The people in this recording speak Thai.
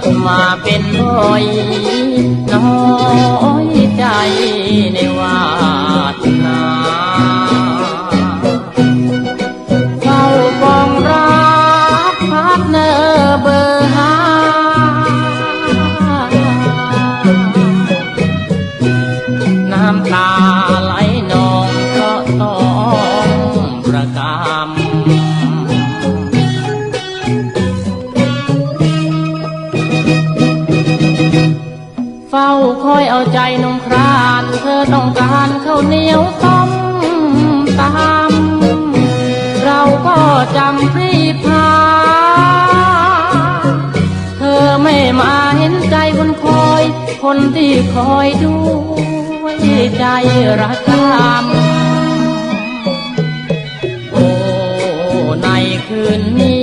ดมาเป็นร้อย น้อยใจในวาสนาเฝ้าปองรักพาร์ทเนอร์เบอร์ห้าน้ำตาไหลนองก็ต้องประกำเคอยเอาใจนงครานเธอต้องการข้าวเหนียวต้มตามเราก็จำพรีพา เธอไม่มาเห็นใจคนคอย คนที่คอยด้วยใจรักกามโอ้ในคืนนี้